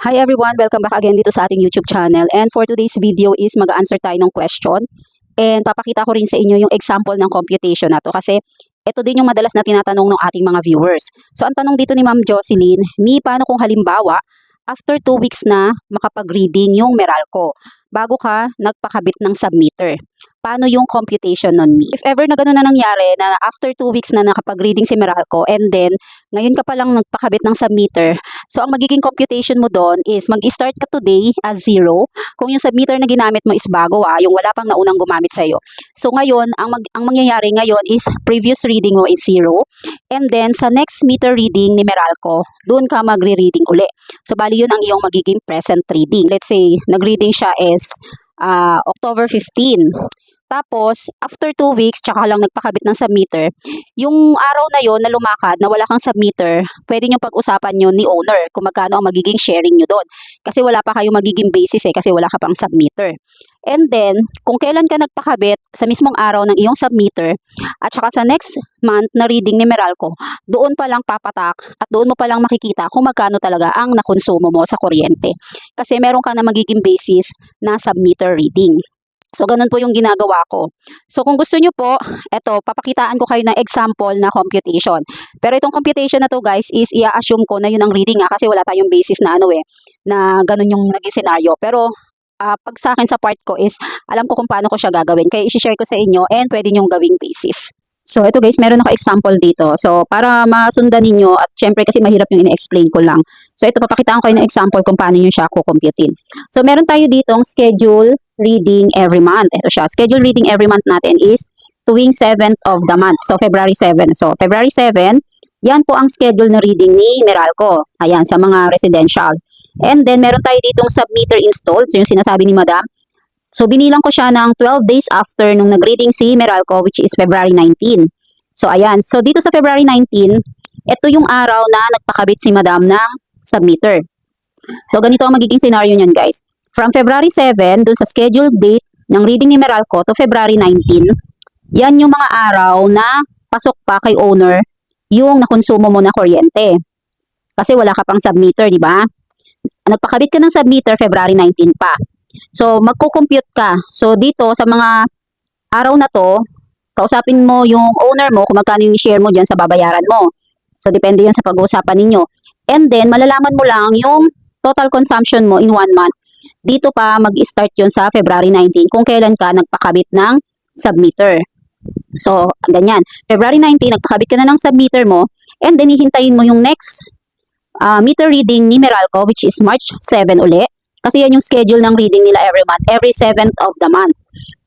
Hi everyone! Welcome back again dito sa ating YouTube channel. And for today's video is mag-answer tayo ng question. And papakita ko rin sa inyo yung example ng computation na to kasi ito din yung madalas na tinatanong ng ating mga viewers. So ang tanong dito ni Ma'am Jocelyn, Mi, paano kung halimbawa, after 2 weeks na makapag-reading yung Meralco, bago ka nagpakabit ng submitter? Paano yung computation nun, Mi? If ever na gano'n na nangyari, na after 2 weeks na nakapag-reading si Meralco, and then, ngayon ka pa lang nagpakabit ng submitter, So, ang magiging computation mo doon is mag-start ka today as zero. Kung yung submitter na ginamit mo is bago ah, yung wala pang naunang gumamit sa'yo. So, ngayon, ang, mag, ang mangyayari ngayon is previous reading mo is zero. And then, sa next meter reading ni Meralco, doon ka magre-reading uli. So, bali yun ang iyong magiging present reading. Let's say, nag-reading siya is ah, October 15. Tapos, after 2 weeks, tsaka lang nagpakabit ng submitter, yung araw na yon na lumakad, na wala kang submitter, pwede nyo pag-usapan yun ni owner kung magkano ang magiging sharing nyo doon. Kasi wala pa kayong magiging basis eh, kasi wala ka pang submitter. And then, kung kailan ka nagpakabit sa mismong araw ng iyong submitter, at saka sa next month na reading ni Meralco, doon pa lang papatak at doon mo pa lang makikita kung magkano talaga ang nakonsumo mo sa kuryente. Kasi meron ka na magiging basis na submitter reading. So, ganun po yung ginagawa ko. So, kung gusto nyo po, eto, papakitaan ko kayo ng example na computation. Pero itong computation na to guys is i-assume ko na yun ang reading ha, kasi wala tayong basis na ano eh, na ganun yung naging scenario. Pero, ah, pag sa akin sa part ko is, alam ko kung paano ko siya gagawin. Kaya isi-share ko sa inyo and pwede nyong gawing basis. So, ito guys, meron ako example dito. So, para masundan ninyo, at syempre kasi mahirap yung ina-explain ko lang. So, ito, papakitaan ko kayo ng example kung paano nyo siya kukumputin. So, meron tayo ditong schedule reading every month. Ito siya. Schedule reading every month natin is tuwing 7th of the month. So, February 7. So, February 7, yan po ang schedule na reading ni Meralco. Ayan, sa mga residential. And then, meron tayo ditong submeter installed. So, yung sinasabi ni Madam. So, binilang ko siya ng 12 days after nung nag-reading si Meralco, which is February 19. So, ayan. So, dito sa February 19, ito yung araw na nagpakabit si Madam ng submeter. So, ganito ang magiging scenario niyan, guys. From February 7, dun sa scheduled date ng reading ni Meralco to February 19, yan yung mga araw na pasok pa kay owner yung nakonsumo mo na kuryente. Kasi wala ka pang submeter, di ba? Nagpakabit ka ng submeter February 19 pa. So, magko-compute ka. So, dito sa mga araw na to, kausapin mo yung owner mo kung magkano yung share mo dyan sa babayaran mo. So, depende yan sa pag-uusapan ninyo. And then, malalaman mo lang yung total consumption mo in one month. Dito pa mag-start yun sa February 19 kung kailan ka nagpakabit ng submeter. So, ganyan. February 19, nagpakabit ka na ng submeter mo and then hihintayin mo yung next uh, meter reading ni Meralco which is March 7 uli. Kasi yan yung schedule ng reading nila every month, every 7th of the month.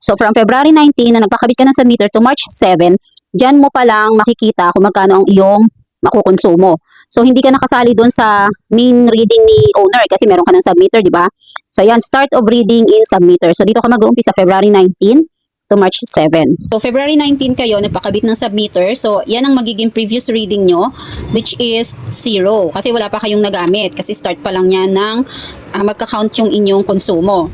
So, from February 19 na nagpakabit ka ng submeter to March 7, dyan mo pa lang makikita kung magkano ang iyong makukonsumo. So, hindi ka nakasali doon sa main reading ni owner kasi meron ka ng submeter, di ba? So, yan, start of reading in submeter. So, dito ka mag-uumpisa February 19 to March 7. So, February 19 kayo, nagpakabit ng submeter. So, yan ang magiging previous reading nyo, which is zero. Kasi wala pa kayong nagamit. Kasi start pa lang yan ng uh, magka-count yung inyong konsumo.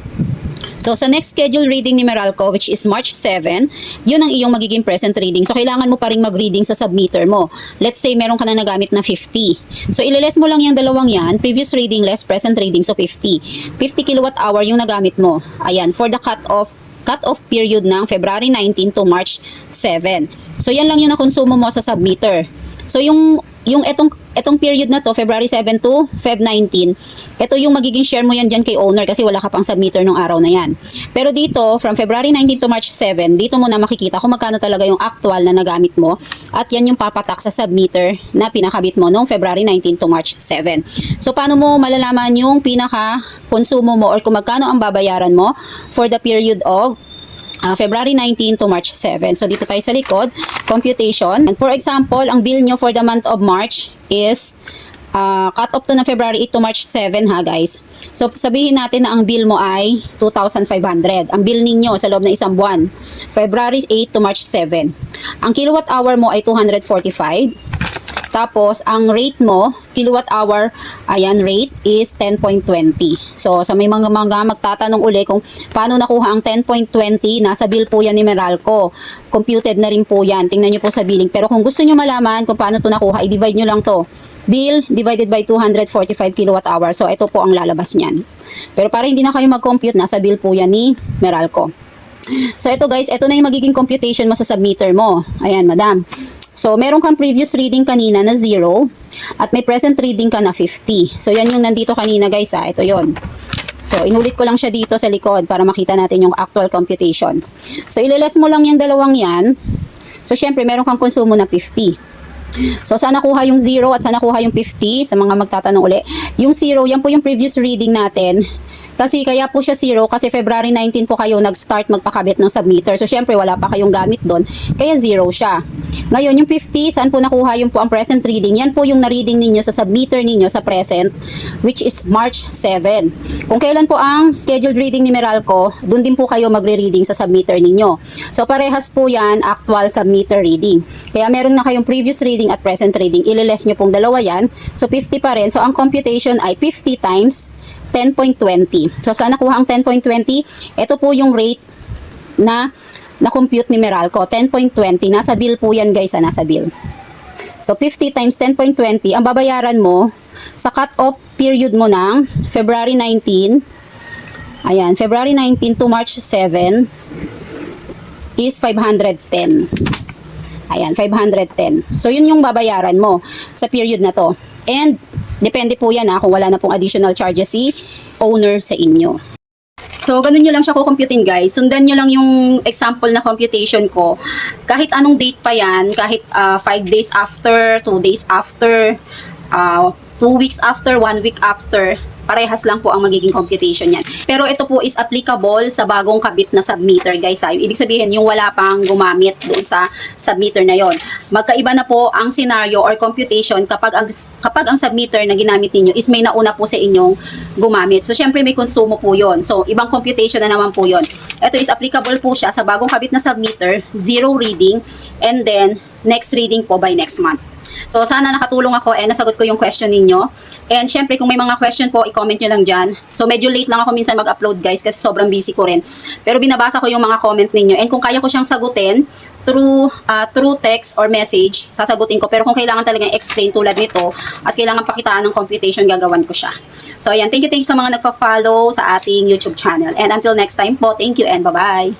So, sa next schedule reading ni Meralco, which is March 7, yun ang iyong magiging present reading. So, kailangan mo pa rin mag-reading sa submeter mo. Let's say, meron ka na nagamit na 50. So, ililes mo lang yung dalawang yan, previous reading less present reading, so 50. 50 kilowatt hour yung nagamit mo. Ayan, for the cut-off cut-off period ng February 19 to March 7. So, yan lang yung nakonsumo mo sa submeter. So, yung yung etong etong period na to February 7 to Feb 19 ito yung magiging share mo yan dyan kay owner kasi wala ka pang submeter nung araw na yan. Pero dito from February 19 to March 7 dito mo na makikita kung magkano talaga yung actual na nagamit mo. At yan yung papatak sa submeter na pinakabit mo nung February 19 to March 7 so paano mo malalaman yung pinaka konsumo mo or kung magkano ang babayaran mo for the period of uh, February 19 to March 7. So, dito tayo sa likod, computation. And for example, ang bill nyo for the month of March is uh, cut off to ng February 8 to March 7 ha guys. So, sabihin natin na ang bill mo ay 2,500. Ang bill ninyo sa loob ng isang buwan. February 8 to March 7. Ang kilowatt hour mo ay 245. Tapos, ang rate mo, kilowatt hour, ayan, rate is 10.20. So, sa may mga mga magtatanong uli kung paano nakuha ang 10.20, nasa bill po yan ni Meralco. Computed na rin po yan. Tingnan nyo po sa billing. Pero kung gusto nyo malaman kung paano to nakuha, i-divide nyo lang to bill divided by 245 kilowatt hour. So, ito po ang lalabas niyan. Pero para hindi na kayo mag-compute, nasa bill po yan ni Meralco. So, ito guys, ito na yung magiging computation mo sa submeter mo. Ayan, madam. So, meron kang previous reading kanina na 0 at may present reading ka na 50. So, yan yung nandito kanina guys ha. Ito yon. So, inulit ko lang siya dito sa likod para makita natin yung actual computation. So, ililes mo lang yung dalawang yan. So, syempre, meron kang konsumo na 50. So, saan nakuha yung 0 at saan nakuha yung 50? Sa mga magtatanong uli. Yung 0, yan po yung previous reading natin. Kasi kaya po siya 0 kasi February 19 po kayo nag-start magpakabit ng submeter. So, syempre, wala pa kayong gamit doon. Kaya 0 siya. Ngayon, yung 50, saan po nakuha yung po ang present reading? Yan po yung na-reading ninyo sa submeter ninyo sa present, which is March 7. Kung kailan po ang scheduled reading ni Meralco, doon din po kayo magre-reading sa submeter ninyo. So, parehas po yan, actual submeter reading. Kaya meron na kayong previous reading at present reading. Ililes nyo pong dalawa yan. So, 50 pa rin. So, ang computation ay 50 times 10.20. So, saan nakuha ang 10.20? Ito po yung rate na na-compute ni Meralco. 10.20. Nasa bill po yan guys, ah, nasa bill. So, 50 times 10.20, ang babayaran mo sa cut-off period mo ng February 19, ayan, February 19 to March 7 is 510. Ayan, 510. So, yun yung babayaran mo sa period na to. And, depende po yan ha, kung wala na pong additional charges si owner sa inyo. So, ganun nyo lang siya kukomputin guys. Sundan nyo lang yung example na computation ko. Kahit anong date pa yan, kahit 5 days after, 2 days after, 2 weeks after, 1 week after, parehas lang po ang magiging computation yan. Pero ito po is applicable sa bagong kabit na submeter guys. Ha? Yung ibig sabihin, yung wala pang gumamit doon sa submeter na yon. Magkaiba na po ang scenario or computation kapag ang, kapag ang submeter na ginamit ninyo is may nauna po sa inyong gumamit. So, syempre may konsumo po yon. So, ibang computation na naman po yon. Ito is applicable po siya sa bagong kabit na submeter, zero reading, and then next reading po by next month. So, sana nakatulong ako and nasagot ko yung question ninyo. And syempre, kung may mga question po, i-comment nyo lang dyan. So, medyo late lang ako minsan mag-upload guys kasi sobrang busy ko rin. Pero binabasa ko yung mga comment ninyo. And kung kaya ko siyang sagutin through, uh, through text or message, sasagutin ko. Pero kung kailangan talaga explain tulad nito at kailangan pakitaan ng computation, gagawan ko siya. So, ayan. Thank you, thank you sa mga nagpa-follow sa ating YouTube channel. And until next time po, thank you and bye-bye.